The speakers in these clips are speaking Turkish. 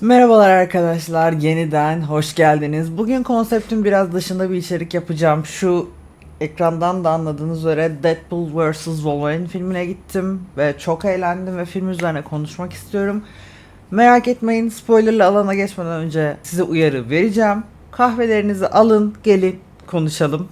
Merhabalar arkadaşlar, yeniden hoş geldiniz. Bugün konseptin biraz dışında bir içerik yapacağım. Şu ekrandan da anladığınız üzere Deadpool vs. Wolverine filmine gittim ve çok eğlendim ve film üzerine konuşmak istiyorum. Merak etmeyin, spoilerlı alana geçmeden önce size uyarı vereceğim. Kahvelerinizi alın, gelin konuşalım.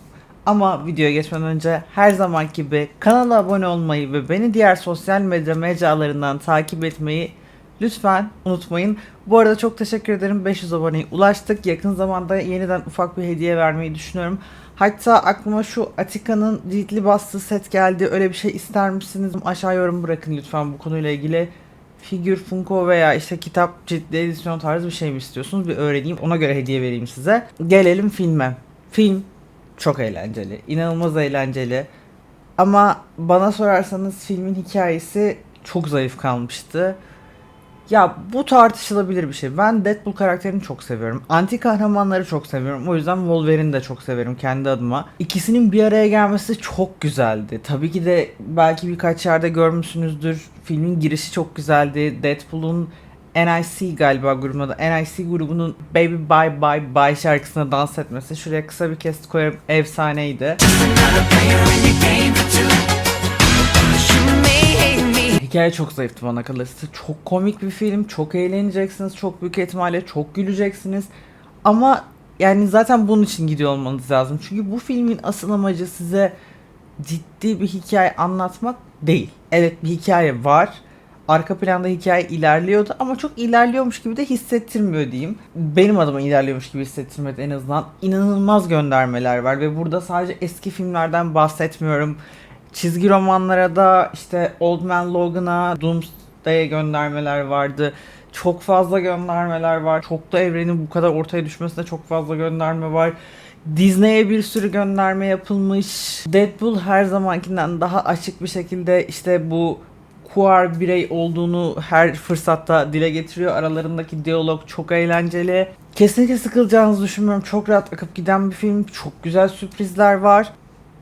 Ama videoya geçmeden önce her zaman gibi kanala abone olmayı ve beni diğer sosyal medya mecralarından takip etmeyi lütfen unutmayın. Bu arada çok teşekkür ederim. 500 aboneye ulaştık. Yakın zamanda yeniden ufak bir hediye vermeyi düşünüyorum. Hatta aklıma şu Atika'nın ciltli bastığı set geldi. Öyle bir şey ister misiniz? Aşağı yorum bırakın lütfen bu konuyla ilgili. Figür, Funko veya işte kitap, ciltli edisyon tarzı bir şey mi istiyorsunuz? Bir öğreneyim. Ona göre hediye vereyim size. Gelelim filme. Film çok eğlenceli. inanılmaz eğlenceli. Ama bana sorarsanız filmin hikayesi çok zayıf kalmıştı. Ya bu tartışılabilir bir şey. Ben Deadpool karakterini çok seviyorum. Anti kahramanları çok seviyorum. O yüzden Wolverine'i de çok severim kendi adıma. İkisinin bir araya gelmesi çok güzeldi. Tabii ki de belki birkaç yerde görmüşsünüzdür. Filmin girişi çok güzeldi. Deadpool'un NIC galiba grubunda da NIC grubunun Baby Bye Bye Bye şarkısına dans etmesi. Şuraya kısa bir kesit koyarım. Efsaneydi. Hikaye çok zayıftı bana kalırsa. Çok komik bir film. Çok eğleneceksiniz. Çok büyük ihtimalle çok güleceksiniz. Ama yani zaten bunun için gidiyor olmanız lazım. Çünkü bu filmin asıl amacı size ciddi bir hikaye anlatmak değil. Evet bir hikaye var. Arka planda hikaye ilerliyordu ama çok ilerliyormuş gibi de hissettirmiyor diyeyim. Benim adıma ilerliyormuş gibi hissettirmedi en azından. İnanılmaz göndermeler var ve burada sadece eski filmlerden bahsetmiyorum. Çizgi romanlara da işte Old Man Logan'a, Doomsday'e göndermeler vardı. Çok fazla göndermeler var. Çok da evrenin bu kadar ortaya düşmesine çok fazla gönderme var. Disney'e bir sürü gönderme yapılmış. Deadpool her zamankinden daha açık bir şekilde işte bu queer birey olduğunu her fırsatta dile getiriyor. Aralarındaki diyalog çok eğlenceli. Kesinlikle sıkılacağınızı düşünmüyorum. Çok rahat akıp giden bir film. Çok güzel sürprizler var.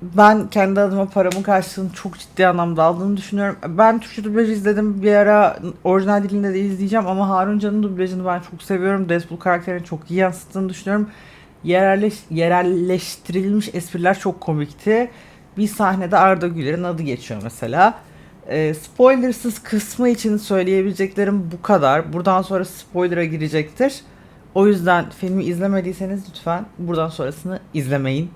Ben kendi adıma paramın karşılığını çok ciddi anlamda aldığını düşünüyorum. Ben Türkçe dublaj izledim. Bir ara orijinal dilinde de izleyeceğim ama Harun Can'ın dublajını ben çok seviyorum. Deadpool karakterini çok iyi yansıttığını düşünüyorum. Yerelleş, yerelleştirilmiş espriler çok komikti. Bir sahnede Arda Güler'in adı geçiyor mesela. E, spoilersız kısmı için söyleyebileceklerim bu kadar. Buradan sonra spoiler'a girecektir. O yüzden filmi izlemediyseniz lütfen buradan sonrasını izlemeyin.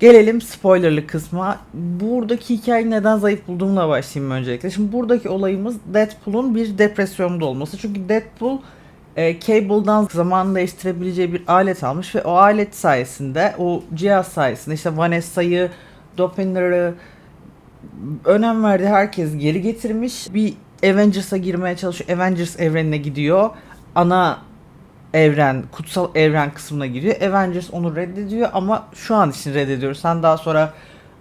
Gelelim spoilerlı kısma. Buradaki hikayeyi neden zayıf bulduğumla başlayayım öncelikle. Şimdi buradaki olayımız Deadpool'un bir depresyonda olması. Çünkü Deadpool e, Cable'dan zaman değiştirebileceği bir alet almış ve o alet sayesinde, o cihaz sayesinde işte Vanessa'yı, Doppler'ı, önem verdiği herkes geri getirmiş. Bir Avengers'a girmeye çalışıyor. Avengers evrenine gidiyor. Ana evren, kutsal evren kısmına giriyor. Avengers onu reddediyor ama şu an için reddediyor. Sen daha sonra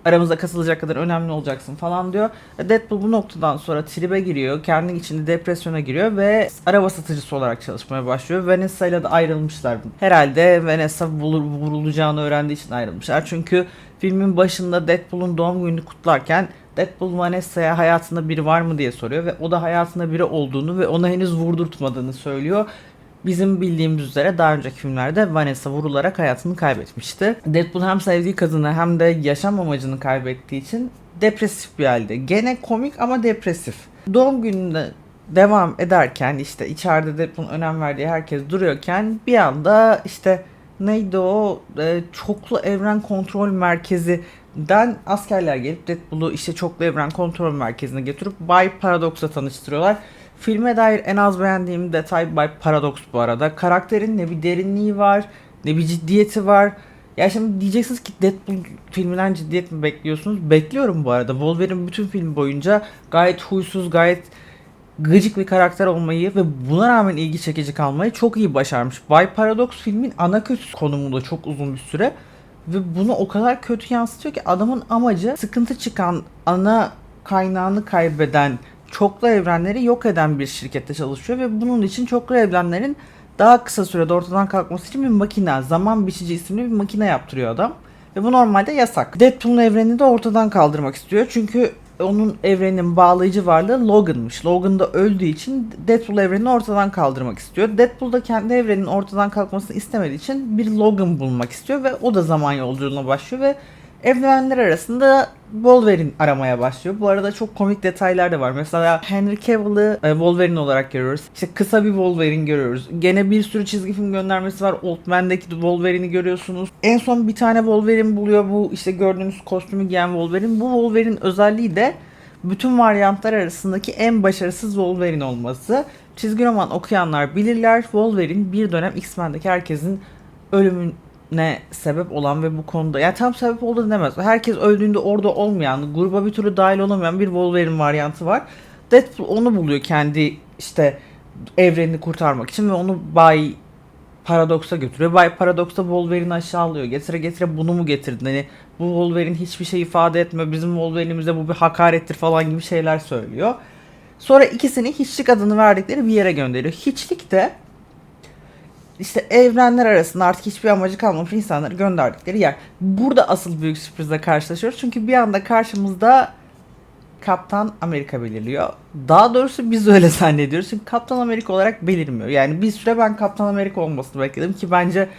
aramıza katılacak kadar önemli olacaksın falan diyor. Deadpool bu noktadan sonra tribe giriyor. Kendi içinde depresyona giriyor ve araba satıcısı olarak çalışmaya başlıyor. Vanessa ile de ayrılmışlar. Herhalde Vanessa vurul- vurulacağını öğrendiği için ayrılmışlar. Çünkü filmin başında Deadpool'un doğum gününü kutlarken Deadpool Vanessa'ya hayatında biri var mı diye soruyor ve o da hayatında biri olduğunu ve ona henüz vurdurtmadığını söylüyor. Bizim bildiğimiz üzere daha önceki filmlerde Vanessa vurularak hayatını kaybetmişti. Deadpool hem sevdiği kadını hem de yaşam amacını kaybettiği için depresif bir halde. Gene komik ama depresif. Doğum gününde devam ederken işte içeride Deadpool'un önem verdiği herkes duruyorken bir anda işte neydi o e, çoklu evren kontrol merkezinden askerler gelip Deadpool'u işte çoklu evren kontrol merkezine götürüp Bay Paradox'la tanıştırıyorlar. Filme dair en az beğendiğim detay Bay Paradox bu arada. Karakterin ne bir derinliği var ne bir ciddiyeti var. Ya şimdi diyeceksiniz ki Deadpool filminden ciddiyet mi bekliyorsunuz? Bekliyorum bu arada. Wolverine bütün film boyunca gayet huysuz, gayet gıcık bir karakter olmayı ve buna rağmen ilgi çekici kalmayı çok iyi başarmış. Bay Paradox filmin ana kötü konumunda çok uzun bir süre ve bunu o kadar kötü yansıtıyor ki adamın amacı sıkıntı çıkan ana kaynağını kaybeden çoklu evrenleri yok eden bir şirkette çalışıyor ve bunun için çoklu evrenlerin daha kısa sürede ortadan kalkması için bir makine, zaman biçici isimli bir makine yaptırıyor adam. Ve bu normalde yasak. Deadpool'un evrenini de ortadan kaldırmak istiyor. Çünkü onun evrenin bağlayıcı varlığı Logan'mış. Logan da öldüğü için Deadpool evrenini ortadan kaldırmak istiyor. Deadpool da kendi evreninin ortadan kalkmasını istemediği için bir Logan bulmak istiyor ve o da zaman yolculuğuna başlıyor ve evrenler arasında Wolverine aramaya başlıyor. Bu arada çok komik detaylar da var. Mesela Henry Cavill'ı e, Wolverine olarak görüyoruz. İşte kısa bir Wolverine görüyoruz. Gene bir sürü çizgi film göndermesi var. Old Man'deki Wolverine'i görüyorsunuz. En son bir tane Wolverine buluyor. Bu işte gördüğünüz kostümü giyen Wolverine. Bu Wolverine özelliği de bütün varyantlar arasındaki en başarısız Wolverine olması. Çizgi roman okuyanlar bilirler. Wolverine bir dönem X-Men'deki herkesin ölümüne sebep olan ve bu konuda yani tam sebep oldu demez. Herkes öldüğünde orada olmayan, gruba bir türlü dahil olamayan bir Wolverine varyantı var. Deadpool onu buluyor kendi işte evrenini kurtarmak için ve onu Bay Paradox'a götürüyor. Bay Paradox da Wolverine'i aşağılıyor. Getire getire bunu mu getirdin? Hani bu Wolverine hiçbir şey ifade etmiyor. Bizim Wolverine'imize bu bir hakarettir falan gibi şeyler söylüyor. Sonra ikisini hiçlik adını verdikleri bir yere gönderiyor. Hiçlik de işte evrenler arasında artık hiçbir amacı kalmamış insanları gönderdikleri yer. Burada asıl büyük sürprizle karşılaşıyoruz. Çünkü bir anda karşımızda Kaptan Amerika belirliyor. Daha doğrusu biz öyle zannediyoruz. Çünkü Kaptan Amerika olarak belirmiyor. Yani bir süre ben Kaptan Amerika olmasını bekledim ki bence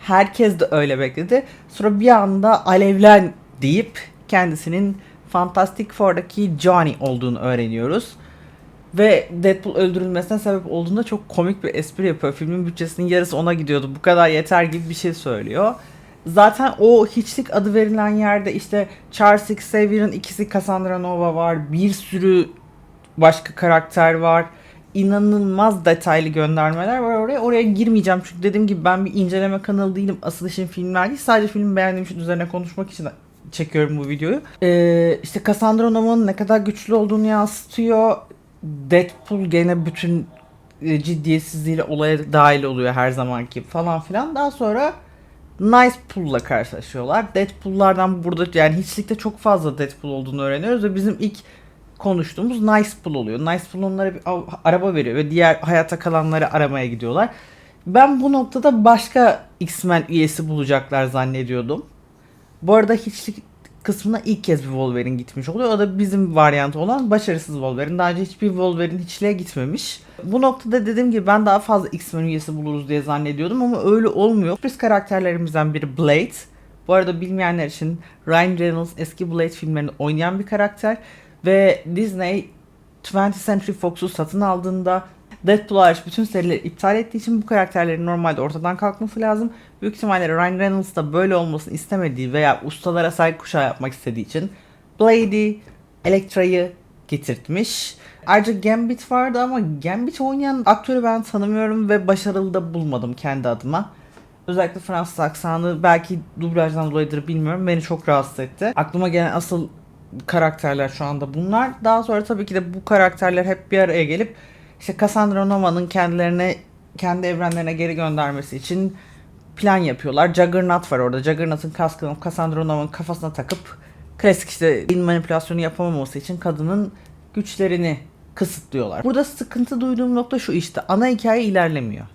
herkes de öyle bekledi. Sonra bir anda alevlen deyip kendisinin Fantastic Four'daki Johnny olduğunu öğreniyoruz. Ve Deadpool öldürülmesine sebep olduğunda çok komik bir espri yapıyor. Filmin bütçesinin yarısı ona gidiyordu. Bu kadar yeter gibi bir şey söylüyor. Zaten o hiçlik adı verilen yerde işte Charles Xavier'ın ikisi Cassandra Nova var. Bir sürü başka karakter var. İnanılmaz detaylı göndermeler var oraya. Oraya girmeyeceğim çünkü dediğim gibi ben bir inceleme kanalı değilim. Asıl işim filmler değil. Sadece film beğendiğim için üzerine konuşmak için çekiyorum bu videoyu. Ee, işte Cassandra Nova'nın ne kadar güçlü olduğunu yansıtıyor. Deadpool gene bütün e, ciddiyetsizliğiyle olaya dahil oluyor her zamanki falan filan. Daha sonra Nice Pool'la karşılaşıyorlar. Deadpool'lardan burada yani hiçlikte çok fazla Deadpool olduğunu öğreniyoruz ve bizim ilk konuştuğumuz Nice Pool oluyor. Nice Pool onlara bir araba veriyor ve diğer hayata kalanları aramaya gidiyorlar. Ben bu noktada başka X-Men üyesi bulacaklar zannediyordum. Bu arada hiçlik kısmına ilk kez bir Wolverine gitmiş oluyor. O da bizim varyantı olan başarısız Wolverine. Daha önce hiçbir Wolverine hiçliğe gitmemiş. Bu noktada dediğim gibi ben daha fazla X-Men üyesi buluruz diye zannediyordum ama öyle olmuyor. Sürpriz karakterlerimizden biri Blade. Bu arada bilmeyenler için Ryan Reynolds eski Blade filmlerinde oynayan bir karakter ve Disney 20th Century Fox'u satın aldığında Deadpool hariç bütün serileri iptal ettiği için bu karakterlerin normalde ortadan kalkması lazım. Büyük ihtimalle Ryan Reynolds da böyle olmasını istemediği veya ustalara saygı kuşağı yapmak istediği için Blade'i, Elektra'yı getirtmiş. Ayrıca Gambit vardı ama Gambit oynayan aktörü ben tanımıyorum ve başarılı da bulmadım kendi adıma. Özellikle Fransız aksanı belki dublajdan dolayıdır bilmiyorum. Beni çok rahatsız etti. Aklıma gelen asıl karakterler şu anda bunlar. Daha sonra tabii ki de bu karakterler hep bir araya gelip işte Cassandra Nova'nın kendilerine kendi evrenlerine geri göndermesi için plan yapıyorlar. Juggernaut var orada. Juggernaut'ın kaskını Cassandra Nova'nın kafasına takıp klasik işte beyin manipülasyonu yapamaması için kadının güçlerini kısıtlıyorlar. Burada sıkıntı duyduğum nokta şu işte ana hikaye ilerlemiyor.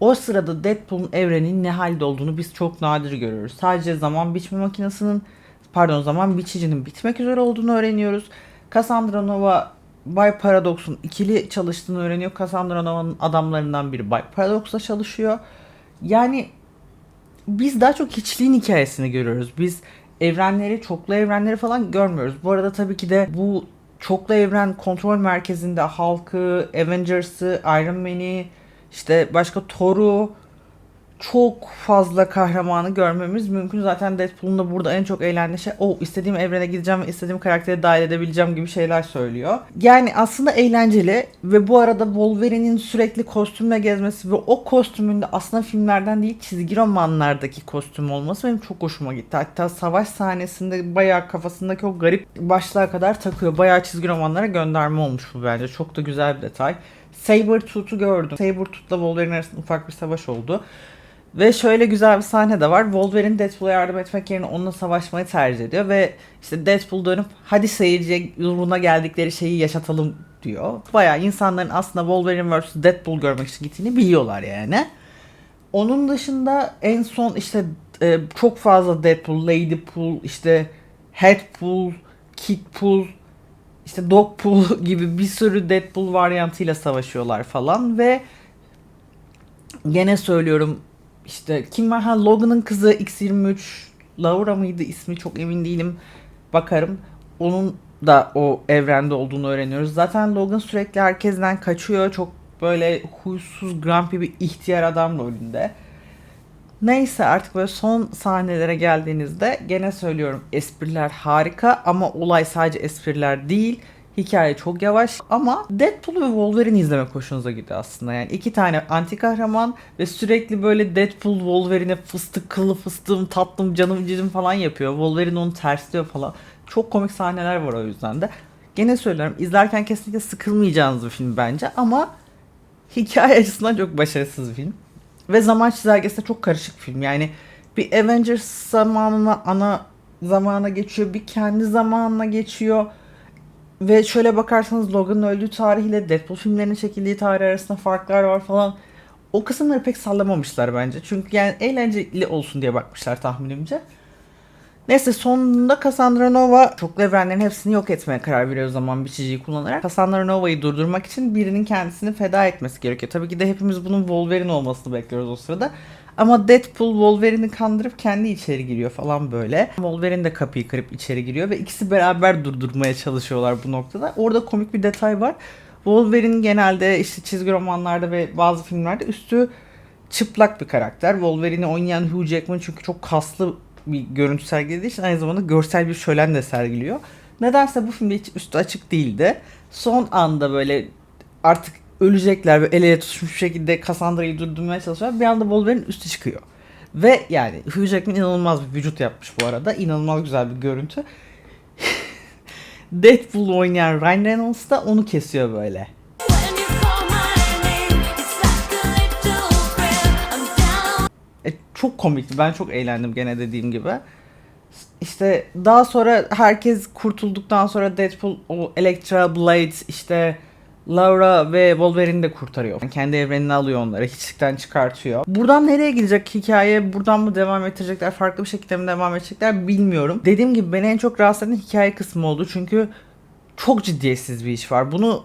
O sırada Deadpool'un evrenin ne halde olduğunu biz çok nadir görüyoruz. Sadece zaman biçme makinesinin pardon zaman biçicinin bitmek üzere olduğunu öğreniyoruz. Cassandra Nova Bay Paradox'un ikili çalıştığını öğreniyor. Cassandra Nova'nın adamlarından biri Bay Paradox'la çalışıyor. Yani biz daha çok hiçliğin hikayesini görüyoruz. Biz evrenleri, çoklu evrenleri falan görmüyoruz. Bu arada tabii ki de bu çoklu evren kontrol merkezinde Hulk'ı, Avengers'ı, Iron Man'i, işte başka Thor'u çok fazla kahramanı görmemiz mümkün. Zaten Deadpool'un da burada en çok eğlendiği şey o istediğim evrene gideceğim ve istediğim karakteri dahil edebileceğim gibi şeyler söylüyor. Yani aslında eğlenceli ve bu arada Wolverine'in sürekli kostümle gezmesi ve o kostümün de aslında filmlerden değil çizgi romanlardaki kostüm olması benim çok hoşuma gitti. Hatta savaş sahnesinde bayağı kafasındaki o garip başlığa kadar takıyor. Bayağı çizgi romanlara gönderme olmuş bu bence. Çok da güzel bir detay. Sabretooth'u gördüm. Sabretooth'la Wolverine arasında ufak bir savaş oldu. Ve şöyle güzel bir sahne de var. Wolverine Deadpool'a yardım etmek yerine onunla savaşmayı tercih ediyor. Ve işte Deadpool dönüp hadi seyirciye yoluna geldikleri şeyi yaşatalım diyor. Bayağı insanların aslında Wolverine vs. Deadpool görmek için gittiğini biliyorlar yani. Onun dışında en son işte e, çok fazla Deadpool, Ladypool, işte Headpool, Kidpool, işte Dogpool gibi bir sürü Deadpool varyantıyla savaşıyorlar falan ve gene söylüyorum işte kim var? Ha Logan'ın kızı X23 Laura mıydı ismi? Çok emin değilim. Bakarım. Onun da o evrende olduğunu öğreniyoruz. Zaten Logan sürekli herkesten kaçıyor. Çok böyle huysuz grumpy bir ihtiyar adam rolünde. Neyse artık böyle son sahnelere geldiğinizde gene söylüyorum. Espriler harika ama olay sadece espriler değil. Hikaye çok yavaş ama Deadpool ve Wolverine izlemek hoşunuza gidiyor aslında. Yani iki tane anti kahraman ve sürekli böyle Deadpool Wolverine'e fıstık kıllı fıstığım tatlım canım cicim falan yapıyor. Wolverine onu tersliyor falan. Çok komik sahneler var o yüzden de. Gene söylüyorum izlerken kesinlikle sıkılmayacağınız bir film bence ama hikaye açısından çok başarısız bir film. Ve zaman çizelgesinde çok karışık bir film. Yani bir Avengers zamanına ana zamana geçiyor. Bir kendi zamanına geçiyor. Ve şöyle bakarsanız Logan'ın öldüğü tarihiyle Deadpool filmlerinin çekildiği tarih arasında farklar var falan. O kısımları pek sallamamışlar bence. Çünkü yani eğlenceli olsun diye bakmışlar tahminimce. Neyse sonunda Cassandra Nova çoklu evrenlerin hepsini yok etmeye karar veriyor o zaman biçiciyi kullanarak. Cassandra Nova'yı durdurmak için birinin kendisini feda etmesi gerekiyor. Tabii ki de hepimiz bunun Wolverine olmasını bekliyoruz o sırada. Ama Deadpool Wolverine'i kandırıp kendi içeri giriyor falan böyle. Wolverine de kapıyı kırıp içeri giriyor ve ikisi beraber durdurmaya çalışıyorlar bu noktada. Orada komik bir detay var. Wolverine genelde işte çizgi romanlarda ve bazı filmlerde üstü çıplak bir karakter. Wolverine'i oynayan Hugh Jackman çünkü çok kaslı bir görüntü sergilediği için aynı zamanda görsel bir şölen de sergiliyor. Nedense bu filmde hiç üstü açık değildi. Son anda böyle artık ölecekler ve el ele tutuşmuş bir şekilde Cassandra'yı durdurmaya çalışıyorlar. Bir anda Wolverine üstü çıkıyor. Ve yani Hugh Jackman inanılmaz bir vücut yapmış bu arada. İnanılmaz güzel bir görüntü. Deadpool oynayan Ryan Reynolds da onu kesiyor böyle. E, çok komikti. Ben çok eğlendim gene dediğim gibi. İşte daha sonra herkes kurtulduktan sonra Deadpool o Elektra, Blade, işte Laura ve Wolverine de kurtarıyor. Kendi evrenine alıyor onları. Hiçlikten çıkartıyor. Buradan nereye gidecek hikaye? Buradan mı devam edecekler? Farklı bir şekilde mi devam edecekler? Bilmiyorum. Dediğim gibi beni en çok rahatsız eden hikaye kısmı oldu. Çünkü çok ciddiyetsiz bir iş var. Bunu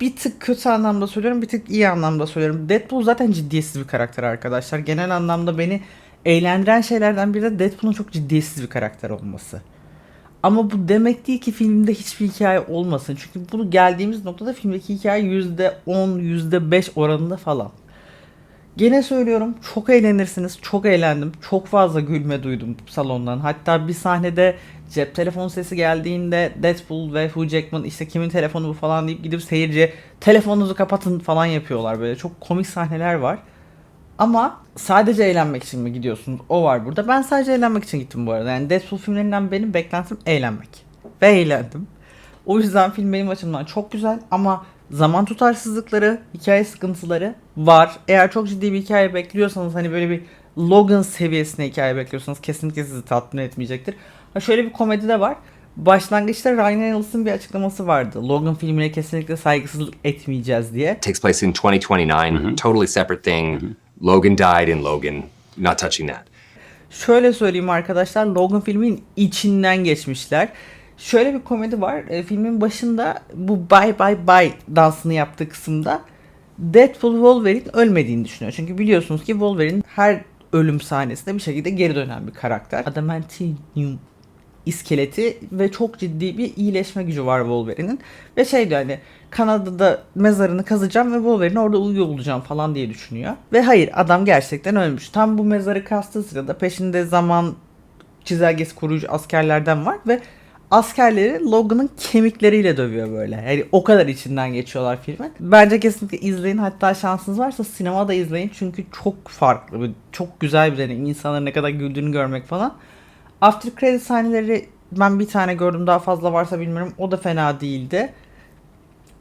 bir tık kötü anlamda söylüyorum, bir tık iyi anlamda söylüyorum. Deadpool zaten ciddiyetsiz bir karakter arkadaşlar. Genel anlamda beni eğlendiren şeylerden biri de Deadpool'un çok ciddiyetsiz bir karakter olması. Ama bu demek değil ki filmde hiçbir hikaye olmasın. Çünkü bunu geldiğimiz noktada filmdeki hikaye %10, %5 oranında falan. Gene söylüyorum çok eğlenirsiniz. Çok eğlendim. Çok fazla gülme duydum salondan. Hatta bir sahnede cep telefonu sesi geldiğinde Deadpool ve Hugh Jackman işte kimin telefonu bu falan deyip gidip seyirciye telefonunuzu kapatın falan yapıyorlar böyle. Çok komik sahneler var. Ama sadece eğlenmek için mi gidiyorsunuz? O var burada. Ben sadece eğlenmek için gittim bu arada. Yani Deadpool filmlerinden benim beklentim eğlenmek. Ve eğlendim. O yüzden film benim açımdan çok güzel ama zaman tutarsızlıkları, hikaye sıkıntıları var. Eğer çok ciddi bir hikaye bekliyorsanız hani böyle bir Logan seviyesine hikaye bekliyorsanız kesinlikle sizi tatmin etmeyecektir. Ha şöyle bir komedi de var. Başlangıçta Ryan Reynolds'ın bir açıklaması vardı. Logan filmine kesinlikle saygısızlık etmeyeceğiz diye. takes place in 2029. Totally separate thing. Logan died in Logan. Not touching that. Şöyle söyleyeyim arkadaşlar Logan filmin içinden geçmişler. Şöyle bir komedi var. E, filmin başında bu bye bye bye dansını yaptığı kısımda Deadpool Wolverine ölmediğini düşünüyor. Çünkü biliyorsunuz ki Wolverine her ölüm sahnesinde bir şekilde geri dönen bir karakter. Adamantium iskeleti ve çok ciddi bir iyileşme gücü var Wolverine'in. Ve şey diyor hani Kanada'da mezarını kazacağım ve Wolverine orada uyuyor olacağım falan diye düşünüyor. Ve hayır adam gerçekten ölmüş. Tam bu mezarı kastığı sırada peşinde zaman çizelgesi koruyucu askerlerden var ve askerleri Logan'ın kemikleriyle dövüyor böyle. Yani o kadar içinden geçiyorlar filmin. Bence kesinlikle izleyin. Hatta şansınız varsa sinemada izleyin. Çünkü çok farklı. Çok güzel bir deneyim. İnsanların ne kadar güldüğünü görmek falan. After credit sahneleri ben bir tane gördüm. Daha fazla varsa bilmiyorum. O da fena değildi.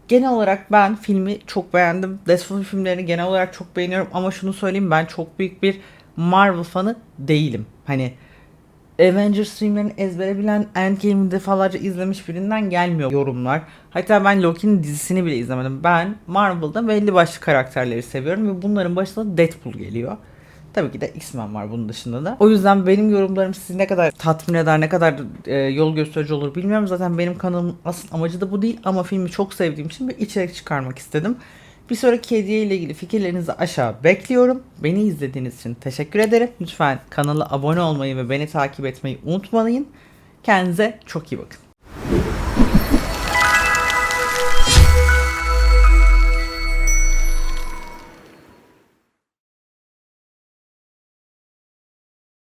Genel olarak ben filmi çok beğendim. Deadpool filmlerini genel olarak çok beğeniyorum ama şunu söyleyeyim ben çok büyük bir Marvel fanı değilim. Hani Avengers filmlerini ezbere bilen Endgame'i defalarca izlemiş birinden gelmiyor yorumlar. Hatta ben Loki'nin dizisini bile izlemedim. Ben Marvel'da belli başlı karakterleri seviyorum ve bunların başında Deadpool geliyor. Tabii ki de X-Men var bunun dışında da. O yüzden benim yorumlarım sizi ne kadar tatmin eder, ne kadar e, yol gösterici olur bilmiyorum. Zaten benim kanalımın asıl amacı da bu değil ama filmi çok sevdiğim için bir içerik çıkarmak istedim. Bir sonraki hediye ile ilgili fikirlerinizi aşağı bekliyorum. Beni izlediğiniz için teşekkür ederim. Lütfen kanala abone olmayı ve beni takip etmeyi unutmayın. Kendinize çok iyi bakın.